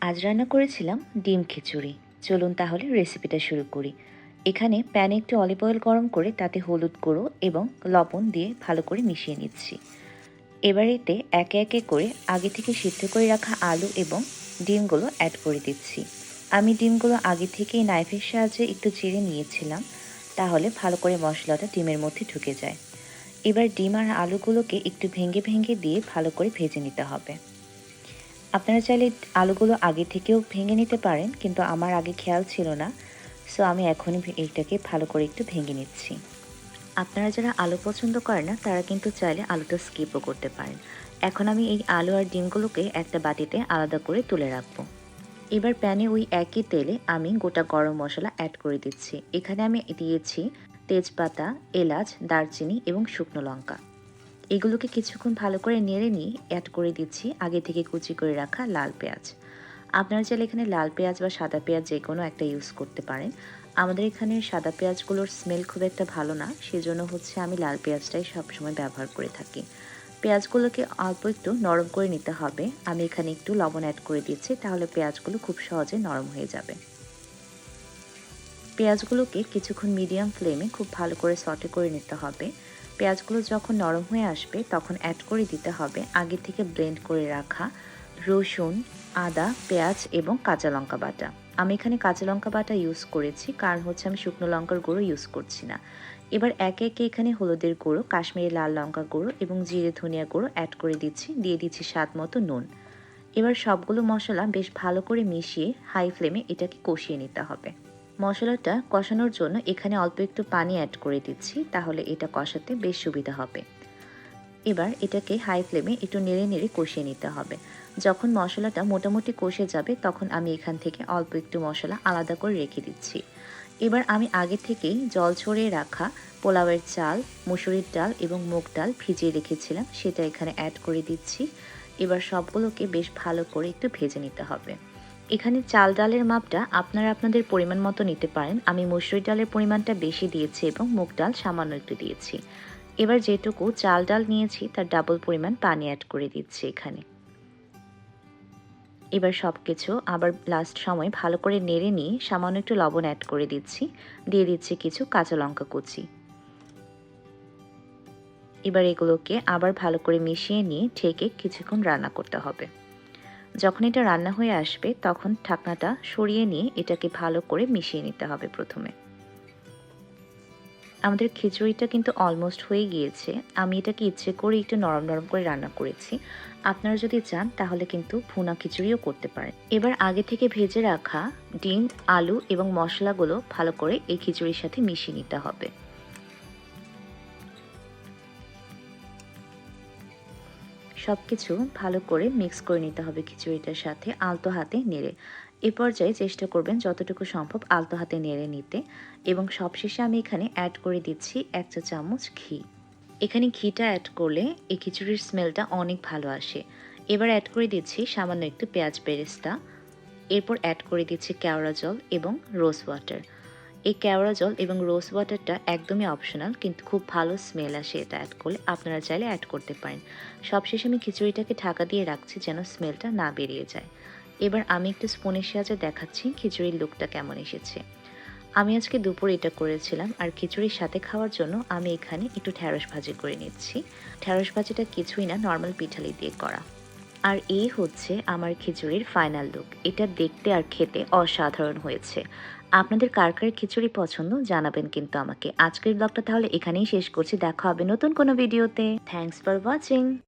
আজ রান্না করেছিলাম ডিম খিচুড়ি। চলুন তাহলে রেসিপিটা শুরু করি। এখানে প্যানে একটু অলিভ অয়েল গরম করে তাতে হলুদ গুঁড়ো এবং লবণ দিয়ে ভালো করে মিশিয়ে নিচ্ছি। এবার এতে একে একে করে আগে থেকে সিদ্ধ করে রাখা আলু এবং ডিমগুলো অ্যাড করে দিচ্ছি। আমি ডিমগুলো আগে থেকেই নাইফের সাহায্যে একটু চিড়ে নিয়েছিলাম, তাহলে ভালো করে মশলাটা ডিমের মধ্যে ঢুকে যায়। এবার ডিম আর আলুগুলোকে একটু ভেঙে ভেঙে দিয়ে ভালো করে ভেজে নিতে হবে। আপনারা চাইলে আলুগুলো আগে থেকেও ভেঙে নিতে পারেন, কিন্তু আমার আগে খেয়াল ছিল না। সো আমি এখনই এইটাকে ভালো করে একটু ভেঙে নিচ্ছি। আপনারা যারা আলু পছন্দ করেন না, তারা কিন্তু চাইলে আলুটা স্কিপও করতে পারেন। এখন আমি এই আলু আর ডিমগুলোকে একটা বাটিতে আলাদা করে তুলে রাখব। এবার প্যানে ওই একই তেলে আমি গোটা গরম মশলা অ্যাড করে দিচ্ছি। এখানে আমি দিয়েছি তেজপাতা, এলাচ, দারচিনি এবং শুকনো লঙ্কা। এগুলোকে কিছুক্ষণ ভালো করে নেড়ে নিয়ে অ্যাড করে দিচ্ছি। আগে থেকে কুচি করে রাখা লাল পেঁয়াজ। আপনারা চাইলে এখানে লাল পেঁয়াজ বা সাদা পেঁয়াজ যে কোনো একটা ইউজ করতে পারেন। আমাদের এখানে সাদা পেঁয়াজগুলোর স্মেল খুব একটা ভালো না, সেজন্য হচ্ছে আমি লাল পেঁয়াজটাই সবসময় ব্যবহার করে থাকি। পেঁয়াজগুলোকে অল্প একটু নরম করে নিতে হবে। আমি এখানে একটু লবণ অ্যাড করে দিচ্ছি, তাহলে পেঁয়াজগুলো খুব সহজে নরম হয়ে যাবে। পেঁয়াজগুলোকে কিছুক্ষণ মিডিয়াম ফ্লেমে খুব ভালো করে সটে করে নিতে হবে। পেঁয়াজগুলো যখন নরম হয়ে আসবে, তখন অ্যাড করে দিতে হবে আগে থেকে ব্লেন্ড করে রাখা রসুন, আদা, পেঁয়াজ এবং কাঁচা লঙ্কা বাটা। আমি এখানে কাঁচা লঙ্কা বাটা ইউজ করেছি, কারণ হচ্ছে আমি শুকনো লঙ্কার গুঁড়ো ইউজ করছি না। এবার একে একে এখানে হলুদের গুঁড়ো, কাশ্মীরি লাল লঙ্কা গুঁড়ো এবং জিরে ধনিয়া গুঁড়ো অ্যাড করে দিচ্ছি, দিয়ে দিচ্ছি স্বাদ মতো নুন। এবার সবগুলো মশলা বেশ ভালো করে মিশিয়ে হাই ফ্লেমে এটাকে কষিয়ে নিতে হবে। মশলাটা কষানোর জন্য এখানে অল্প একটু পানি অ্যাড করে দিচ্ছি, তাহলে এটা কষাতে বেশ সুবিধা হবে। এবার এটাকে হাই ফ্লেমে একটু নেড়ে নেড়ে কষিয়ে নিতে হবে। যখন মশলাটা মোটামুটি কষে যাবে, তখন আমি এখান থেকে অল্প একটু মশলা আলাদা করে রেখে দিচ্ছি। এবার আমি আগে থেকেই জল ছড়িয়ে রাখা পোলাওয়ের চাল, মুসুরির ডাল এবং মুগ ডাল ভিজিয়ে রেখেছিলাম, সেটা এখানে অ্যাড করে দিচ্ছি। এবার সবগুলোকে বেশ ভালো করে একটু ভেজে নিতে হবে। এখানে চাল ডালের মাপটা আপনারা আপনাদের পরিমাণ মতো নিতে পারেন। আমি মসুরি ডালের পরিমাণটা বেশি দিয়েছি এবং মুগ ডাল সামান্য একটু দিয়েছি। এবার যেটুকু চাল ডাল নিয়েছি, তার ডাবল পরিমাণ পানি অ্যাড করে দিচ্ছি এখানে। এবার সব কিছু আবার লাস্ট সময় ভালো করে নেড়ে নিয়ে সামান্য একটু লবণ অ্যাড করে দিচ্ছি। দিয়ে দিচ্ছি কিছু কাঁচা লঙ্কা কুচি। এবার এগুলোকে আবার ভালো করে মিশিয়ে নিয়ে ঠেকে কিছুক্ষণ রান্না করতে হবে। যখন এটা রান্না হয়ে আসবে, তখন ঢাকনাটা সরিয়ে নিয়ে এটাকে ভালো করে মিশিয়ে নিতে হবে প্রথমে। আমাদের খিচুড়িটা কিন্তু অলমোস্ট হয়ে গিয়েছে। আমি এটাকে ইচ্ছে করে একটু নরম নরম করে রান্না করেছি। আপনারা যদি চান, তাহলে কিন্তু ভুনা খিচুড়িও করতে পারেন। এবার আগে থেকে ভেজে রাখা ডিম, আলু এবং মশলাগুলো ভালো করে এই খিচুড়ির সাথে মিশিয়ে নিতে হবে। সব কিছু ভালো করে মিক্স করে নিতে হবে খিচুড়িটার সাথে আলতো হাতে নেড়ে। এ পর্যায়ে চেষ্টা করবেন যতটুকু সম্ভব আলতো হাতে নেড়ে নিতে এবং সবশেষে আমি এখানে অ্যাড করে দিচ্ছি এক চা চামচ ঘি। এখানে ঘিটা অ্যাড করলে এই খিচুড়ির স্মেলটা অনেক ভালো আসে। এবার অ্যাড করে দিচ্ছি সামান্য একটু পেঁয়াজ বেরেস্তা। এরপর অ্যাড করে দিচ্ছি কেওড়া জল এবং রোজ ওয়াটার এই কেওড়া জল এবং রোজ ওয়াটারটা একদমই অপশনাল কিন্তু খুব ভালো স্মেল আসে এটা অ্যাড করলে। আপনারা চাইলে অ্যাড করতে পারেন। সবশেষে আমি খিচুড়িটাকে ঢাকা দিয়ে রাখছি যেন স্মেলটা না বেরিয়ে যায়। এবার আমি একটু স্পুনের সাহায্যে দেখাচ্ছি খিচুড়ির লুকটা কেমন এসেছে। আমি আজকে দুপুর এটা করেছিলাম আর খিচুড়ির সাথে খাওয়ার জন্য আমি এখানে একটু ঢ্যাঁড়স ভাজি করে নিচ্ছি। ঢ্যাঁড়স ভাজিটা কিছুই না নর্মাল পিঠালি দিয়ে করা। আর এই হচ্ছে আমার খিচুড়ির ফাইনাল লুক এটা দেখতে আর খেতে অসাধারণ হয়েছে। আপনাদের কার কার খিচুড়ি পছন্দ জানাবেন কিন্তু আমাকে। আজকের ব্লগটা তাহলে এখানেই শেষ করছি। দেখা হবে নতুন কোনো ভিডিওতে থ্যাংকস ফর ওয়াচিং